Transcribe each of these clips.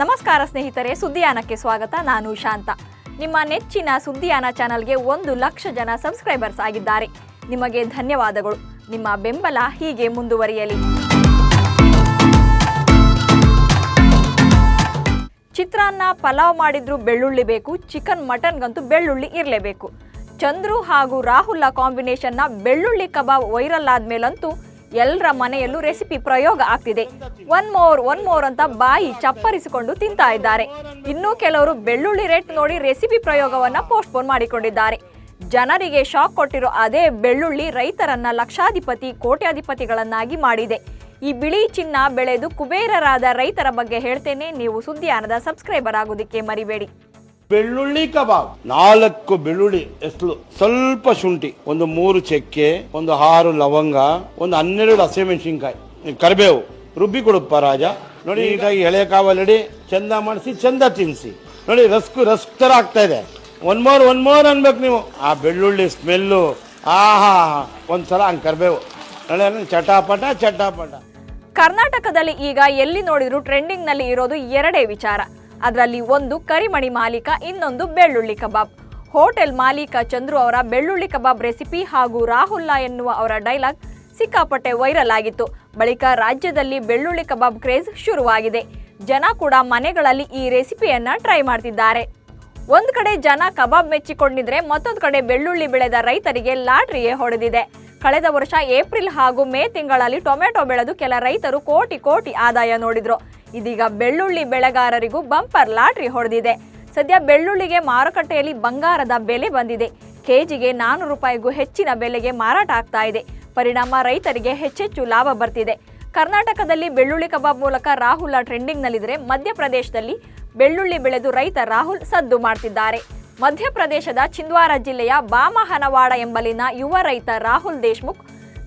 ನಮಸ್ಕಾರ ಸ್ನೇಹಿತರೆ, ಸುದ್ದಿಯಾನಕ್ಕೆ ಸ್ವಾಗತ. ನಾನು ಶಾಂತ. ನಿಮ್ಮ ನೆಚ್ಚಿನ ಸುದ್ದಿಯಾನ ಚಾನಲ್ಗೆ ಒಂದು ಲಕ್ಷ ಜನ ಸಬ್ಸ್ಕ್ರೈಬರ್ಸ್ ಆಗಿದ್ದಾರೆ. ನಿಮಗೆ ಧನ್ಯವಾದಗಳು. ನಿಮ್ಮ ಬೆಂಬಲ ಹೀಗೆ ಮುಂದುವರಿಯಲಿ. ಚಿತ್ರಾನ್ನ ಪಲಾವ್ ಮಾಡಿದ್ರು ಬೆಳ್ಳುಳ್ಳಿ ಬೇಕು, ಚಿಕನ್ ಮಟನ್ಗಂತೂ ಬೆಳ್ಳುಳ್ಳಿ ಇರಲೇಬೇಕು. ಚಂದ್ರು ಹಾಗೂ ರಾಹುಲ್ನ ಕಾಂಬಿನೇಷನ್ನ ಬೆಳ್ಳುಳ್ಳಿ ಕಬಾಬ್ ವೈರಲ್ ಆದ್ಮೇಲಂತೂ ಎಲ್ಲರ ಮನೆಯಲ್ಲೂ ರೆಸಿಪಿ ಪ್ರಯೋಗ ಆಗ್ತಿದೆ. ಒನ್ ಮೋರ್ ಒನ್ ಮೋರ್ ಅಂತ ಬಾಯಿ ಚಪ್ಪರಿಸಿಕೊಂಡು ತಿಂತಾ ಇದ್ದಾರೆ. ಇನ್ನೂ ಕೆಲವರು ಬೆಳ್ಳುಳ್ಳಿ ರೇಟ್ ನೋಡಿ ರೆಸಿಪಿ ಪ್ರಯೋಗವನ್ನ ಪೋಸ್ಟ್ಪೋನ್ ಮಾಡಿಕೊಂಡಿದ್ದಾರೆ. ಜನರಿಗೆ ಶಾಕ್ ಕೊಟ್ಟಿರೋ ಅದೇ ಬೆಳ್ಳುಳ್ಳಿ ರೈತರನ್ನ ಲಕ್ಷಾಧಿಪತಿ, ಕೋಟ್ಯಾಧಿಪತಿಗಳನ್ನಾಗಿ ಮಾಡಿದೆ. ಈ ಬಿಳಿ ಚಿನ್ನ ಬೆಳೆದು ಕುಬೇರರಾದ ರೈತರ ಬಗ್ಗೆ ಹೇಳ್ತೇನೆ. ನೀವು ಸುದ್ದಿಯಾನದ ಸಬ್ಸ್ಕ್ರೈಬರ್ ಆಗೋದಕ್ಕೆ ಮರಿಬೇಡಿ. ಬೆಳ್ಳುಳ್ಳಿ ಕಬಾಬ್. ನಾಲ್ಕು ಬೆಳ್ಳುಳ್ಳಿ ಎಸ್ಲು ಸ್ವಲ್ಪ ಶುಂಠಿ ಒಂದು ಮೂರು ಚಕ್ಕೆ ಒಂದು ಆರು ಲವಂಗ ಒಂದು ಹನ್ನೆರಡು ಹಸಿಮೆಣಸಿನ್ಕಾಯಿ. ಕರಿಬೇವು. ರುಬ್ಬಿ ಕೊಡುಪ್ಪ ರಾಜ. ನೋಡಿ ನೀಟಾಗಿ ಎಳೆ ಕಾವಲಿಡಿ ಚಂದ ಮಾಡಿಸಿ ಚಂದ ತಿನ್ಸಿ. ನೋಡಿ ರಸ್ಕು ರಸ್ಕ್ ಥರ ಆಗ್ತಾ ಇದೆ. ಒನ್ ಮೋರ್ ಒನ್ ಮೋರ್ ಅನ್ಬೇಕು ನೀವು. ಆ ಬೆಳ್ಳುಳ್ಳಿ ಸ್ಮೆಲ್ಲು ಆಹಾ ಒಂದ್ಸಲ ಹಂಗೆ ಕರಿಬೇವು. ನೋಡಿ ಚಟಾಪಟ ಚಟಾಪಟ. ಕರ್ನಾಟಕದಲ್ಲಿ ಈಗ ಎಲ್ಲಿ ನೋಡಿದ್ರು ಟ್ರೆಂಡಿಂಗ್ನಲ್ಲಿ ಇರೋದು ಎರಡೇ ವಿಚಾರ. ಅದರಲ್ಲಿ ಒಂದು ಕರಿಮಣಿ ಮಾಲೀಕ, ಇನ್ನೊಂದು ಬೆಳ್ಳುಳ್ಳಿ ಕಬಾಬ್. ಹೋಟೆಲ್ ಮಾಲೀಕ ಚಂದ್ರು ಅವರ ಬೆಳ್ಳುಳ್ಳಿ ಕಬಾಬ್ ರೆಸಿಪಿ ಹಾಗೂ ರಾಹುಲ್ಲ ಎನ್ನುವ ಅವರ ಡೈಲಾಗ್ ಸಿಕ್ಕಾಪಟ್ಟೆ ವೈರಲ್ ಆಗಿತ್ತು. ಬಳಿಕ ರಾಜ್ಯದಲ್ಲಿ ಬೆಳ್ಳುಳ್ಳಿ ಕಬಾಬ್ ಕ್ರೇಜ್ ಶುರುವಾಗಿದೆ. ಜನ ಕೂಡ ಮನೆಗಳಲ್ಲಿ ಈ ರೆಸಿಪಿಯನ್ನ ಟ್ರೈ ಮಾಡ್ತಿದ್ದಾರೆ. ಒಂದು ಕಡೆ ಜನ ಕಬಾಬ್ ಮೆಚ್ಚಿಕೊಂಡಿದ್ರೆ ಮತ್ತೊಂದು ಕಡೆ ಬೆಳ್ಳುಳ್ಳಿ ಬೆಳೆದ ರೈತರಿಗೆ ಲಾಟ್ರಿಯೇ ಹೊಡೆದಿದೆ. ಕಳೆದ ವರ್ಷ ಏಪ್ರಿಲ್ ಹಾಗೂ ಮೇ ತಿಂಗಳಲ್ಲಿ ಟೊಮೆಟೊ ಬೆಳೆದು ಕೆಲ ರೈತರು ಕೋಟಿ ಕೋಟಿ ಆದಾಯ ನೋಡಿದ್ರು. ಇದೀಗ ಬೆಳ್ಳುಳ್ಳಿ ಬೆಳೆಗಾರರಿಗೂ ಬಂಪರ್ ಲಾಟ್ರಿ ಹೊಡೆದಿದೆ. ಸದ್ಯ ಬೆಳ್ಳುಳ್ಳಿಗೆ ಮಾರುಕಟ್ಟೆಯಲ್ಲಿ ಬಂಗಾರದ ಬೆಲೆ ಬಂದಿದೆ. ಕೆಜಿಗೆ ನಾನೂರು ರೂಪಾಯಿಗೂ ಹೆಚ್ಚಿನ ಬೆಲೆಗೆ ಮಾರಾಟ ಆಗ್ತಾ ಇದೆ. ಪರಿಣಾಮ ರೈತರಿಗೆ ಹೆಚ್ಚೆಚ್ಚು ಲಾಭ ಬರ್ತಿದೆ. ಕರ್ನಾಟಕದಲ್ಲಿ ಬೆಳ್ಳುಳ್ಳಿ ಕಬಾಬ್ ಮೂಲಕ ರಾಹುಲ್ ಟ್ರೆಂಡಿಂಗ್ನಲ್ಲಿದ್ದರೆ ಮಧ್ಯಪ್ರದೇಶದಲ್ಲಿ ಬೆಳ್ಳುಳ್ಳಿ ಬೆಳೆದು ರೈತ ರಾಹುಲ್ ಸದ್ದು ಮಾಡ್ತಿದ್ದಾರೆ. ಮಧ್ಯಪ್ರದೇಶದ ಚಿಂದ್ವಾರ ಜಿಲ್ಲೆಯ ಬಾಮಹನವಾಡ ಎಂಬಲ್ಲಿನ ಯುವ ರೈತ ರಾಹುಲ್ ದೇಶ್ಮುಖ್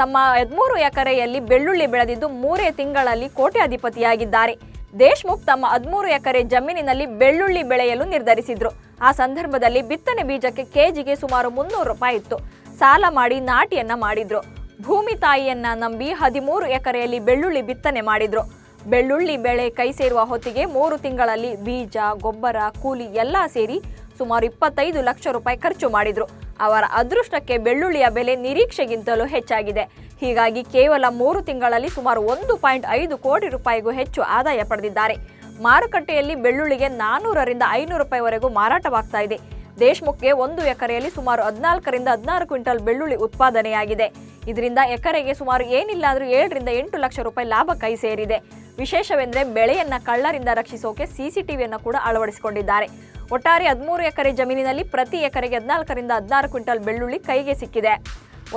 ತಮ್ಮ ಹದಿಮೂರು ಎಕರೆಯಲ್ಲಿ ಬೆಳ್ಳುಳ್ಳಿ ಬೆಳೆದಿದ್ದು ಮೂರೇ ತಿಂಗಳಲ್ಲಿ ಕೋಟ್ಯಾಧಿಪತಿಯಾಗಿದ್ದಾರೆ. ದೇಶ್ಮುಖ್ ತಮ್ಮ ಹದಿಮೂರು ಎಕರೆ ಜಮೀನಿನಲ್ಲಿ ಬೆಳ್ಳುಳ್ಳಿ ಬೆಳೆಯಲು ನಿರ್ಧರಿಸಿದ್ರು. ಆ ಸಂದರ್ಭದಲ್ಲಿ ಬಿತ್ತನೆ ಬೀಜಕ್ಕೆ ಕೆಜಿಗೆ ಸುಮಾರು ಮುನ್ನೂರು ರೂಪಾಯಿ ಇತ್ತು. ಸಾಲ ಮಾಡಿ ನಾಟಿಯನ್ನ ಮಾಡಿದ್ರು. ಭೂಮಿ ತಾಯಿಯನ್ನ ನಂಬಿ ಹದಿಮೂರು ಎಕರೆಯಲ್ಲಿ ಬೆಳ್ಳುಳ್ಳಿ ಬಿತ್ತನೆ ಮಾಡಿದ್ರು. ಬೆಳ್ಳುಳ್ಳಿ ಬೆಳೆ ಕೈ ಸೇರುವ ಹೊತ್ತಿಗೆ ಮೂರು ತಿಂಗಳಲ್ಲಿ ಬೀಜ, ಗೊಬ್ಬರ, ಕೂಲಿ ಎಲ್ಲ ಸೇರಿ ಸುಮಾರು ಇಪ್ಪತ್ತೈದು ಲಕ್ಷ ರೂಪಾಯಿ ಖರ್ಚು ಮಾಡಿದ್ರು. ಅವರ ಅದೃಷ್ಟಕ್ಕೆ ಬೆಳ್ಳುಳ್ಳಿಯ ಬೆಲೆ ನಿರೀಕ್ಷೆಗಿಂತಲೂ ಹೆಚ್ಚಾಗಿದೆ. ಹೀಗಾಗಿ ಕೇವಲ ಮೂರು ತಿಂಗಳಲ್ಲಿ ಸುಮಾರು ಒಂದು ಪಾಯಿಂಟ್ ಐದು ಕೋಟಿ ರೂಪಾಯಿಗೂ ಹೆಚ್ಚು ಆದಾಯ ಪಡೆದಿದ್ದಾರೆ. ಮಾರುಕಟ್ಟೆಯಲ್ಲಿ ಬೆಳ್ಳುಳ್ಳಿಗೆ ನಾನ್ನೂರರಿಂದ ಐನೂರು ರೂಪಾಯಿವರೆಗೂ ಮಾರಾಟವಾಗ್ತಾ ಇದೆ. ದೇಶ್ಮುಖ್ಗೆ ಒಂದು ಎಕರೆಯಲ್ಲಿ ಸುಮಾರು ಹದಿನಾಲ್ಕರಿಂದ ಹದಿನಾರು ಕ್ವಿಂಟಲ್ ಬೆಳ್ಳುಳ್ಳಿ ಉತ್ಪಾದನೆಯಾಗಿದೆ. ಇದರಿಂದ ಎಕರೆಗೆ ಸುಮಾರು ಏನಿಲ್ಲಾದರೂ ಏಳರಿಂದ ಎಂಟು ಲಕ್ಷ ರೂಪಾಯಿ ಲಾಭ ಕೈ ಸೇರಿದೆ. ವಿಶೇಷವೆಂದರೆ ಬೆಳೆಯನ್ನ ಕಳ್ಳರಿಂದ ರಕ್ಷಿಸೋಕೆ ಸಿಸಿಟಿವಿಯನ್ನು ಕೂಡ ಅಳವಡಿಸಿಕೊಂಡಿದ್ದಾರೆ. ಒಟ್ಟಾರೆ ಹದಿಮೂರು ಎಕರೆ ಜಮೀನಿನಲ್ಲಿ ಪ್ರತಿ ಎಕರೆಗೆ ಹದಿನಾಲ್ಕರಿಂದ ಹದಿನಾರು ಕ್ವಿಂಟಲ್ ಬೆಳ್ಳುಳ್ಳಿ ಕೈಗೆ ಸಿಕ್ಕಿದೆ.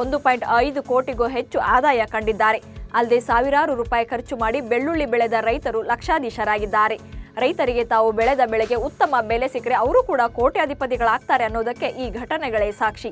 ಒಂದು ಪಾಯಿಂಟ್ ಐದು ಕೋಟಿಗೂ ಹೆಚ್ಚು ಆದಾಯ ಕಂಡಿದ್ದಾರೆ. ಅಲ್ಲದೆ ಸಾವಿರಾರು ರೂಪಾಯಿ ಖರ್ಚು ಮಾಡಿ ಬೆಳ್ಳುಳ್ಳಿ ಬೆಳೆದ ರೈತರು ಲಕ್ಷಾಧೀಶರಾಗಿದ್ದಾರೆ. ರೈತರಿಗೆ ತಾವು ಬೆಳೆದ ಬೆಳೆಗೆ ಉತ್ತಮ ಬೆಲೆ ಸಿಕ್ಕರೆ ಅವರು ಕೂಡ ಕೋಟ್ಯಾಧಿಪತಿಗಳಾಗ್ತಾರೆ ಅನ್ನೋದಕ್ಕೆ ಈ ಘಟನೆಗಳೇ ಸಾಕ್ಷಿ.